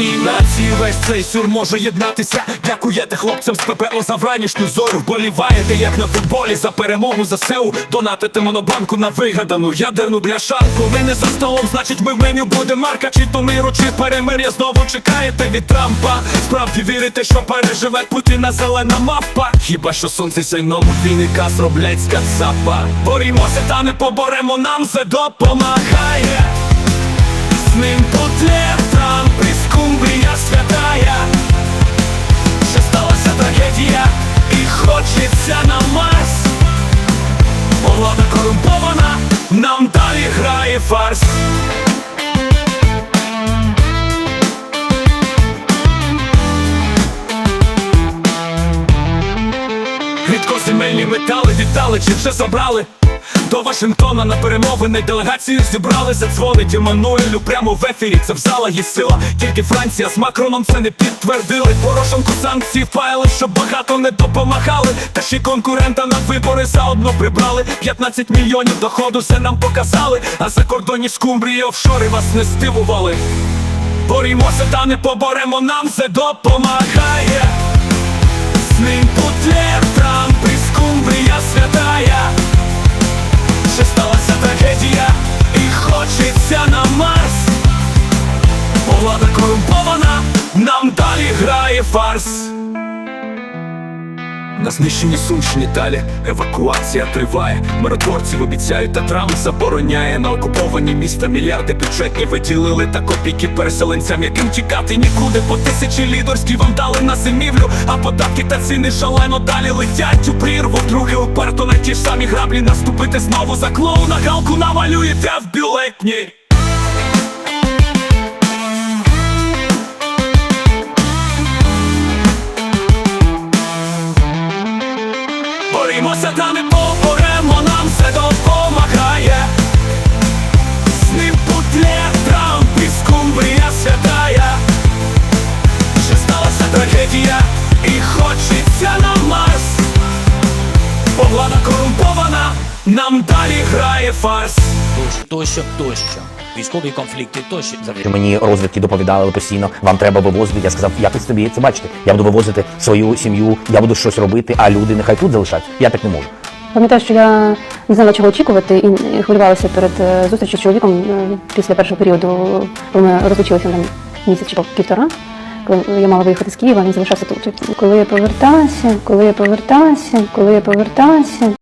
одній нації весь цей сюр може єднатися. Дякуєте хлопцям з ППО за вранішню зорю. Вболіваєте, як на футболі, за перемогу за СЕУ. Донатите монобанку на вигадану ядерну бляшанку. Ви не за столом, значить ми в меню буде марка, чи то миру, чи перемир'я знову чекаєте від Трампа. Справді вірите, що переживе Путіна зелена мапа. Хіба що сонце сяйному двійника зроблять з кацапа. Борімося, та не поборемо, нам це допомагає. З ним потлє грає Рідко земельні метали вітали, чи вже забрали до Вашингтона на перемовини делегацію зібрали Задзвонить Еммануелю прямо в ефірі. Це в зала є сила, тільки Франція з Макроном це не підтвердили. Порошенку санкції впаяли, щоб багато не допомагали. Та ще й конкурента на вибори заодно прибрали. 15 мільйонів доходу все нам показали. А за кордоні скумбрії офшори вас не стивували Борімося та не поборемо, нам це допомагає. З ним путлер Трамп далі грає фарс на знищенні Сумщині далі евакуація триває. Миротворців обіцяють, та Трамп забороняє на окуповані міста мільярди бюджетні виділили та копійки переселенцям, яким тікати нікуди. По тисячі лідерські вам дали на зимівлю, а податки та ціни шалено далі летять у прірву. Друге уперто на ті ж самі граблі наступити знову за клоуна галку намалюєте в бюлетні. Та не поборемо, нам це допомагає. З ним путлє Трамп і скумбрія святая. Ще сталася трагедія і хочеться на Марс. Бо влада корумпована, нам далі грає фарс. Тощо, тощо, тощо. Військові конфлікти тощо. Завжди. Мені розвідки доповідали постійно, вам треба вивозити. Я сказав, як ви собі це бачите? Я буду вивозити свою сім'ю, я буду щось робити, а люди нехай тут залишаться. Я так не можу. Пам'ятаю, що я не знала, чого очікувати, і хвилювалася перед е, зустрічю з чоловіком е, після першого періоду, коли ми розлучилися там місяць чи півтора. Коли я мала виїхати з Києва, він залишався тут. Коли я поверталася, коли я поверталася, коли я поверталася,